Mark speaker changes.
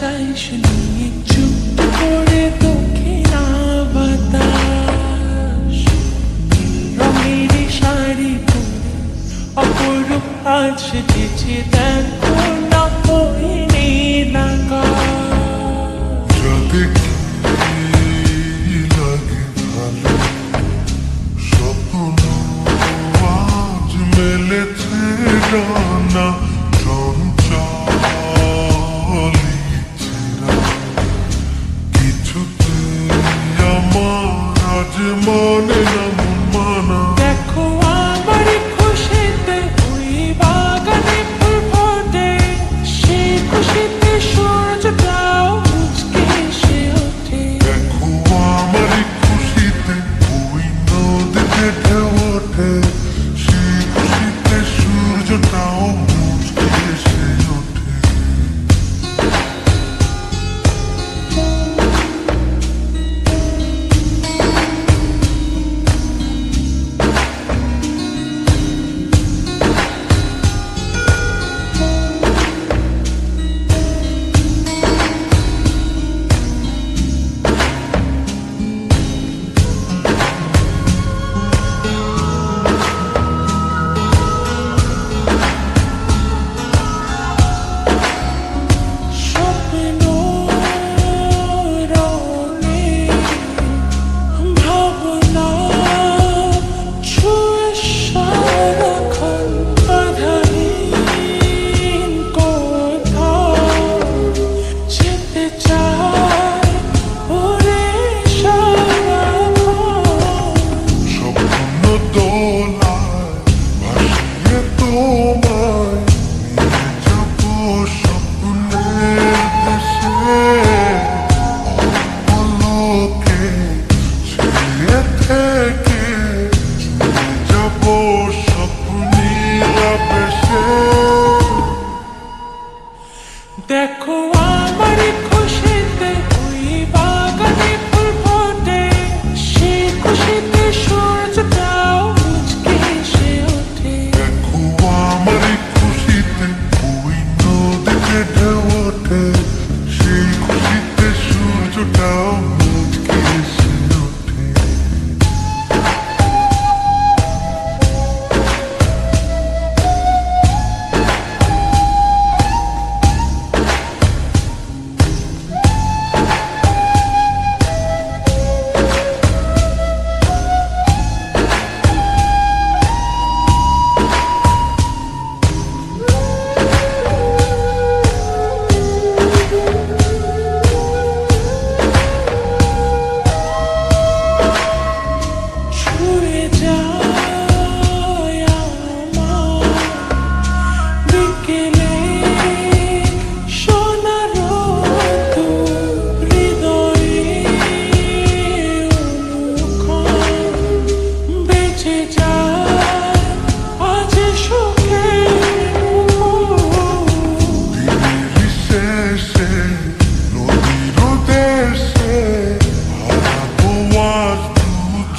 Speaker 1: I should've the morning. স্বপ্নের দেশে আলোকে ছেড়ে থেকে যাব স্বপ্নীরা বেশে
Speaker 2: দেখো আমার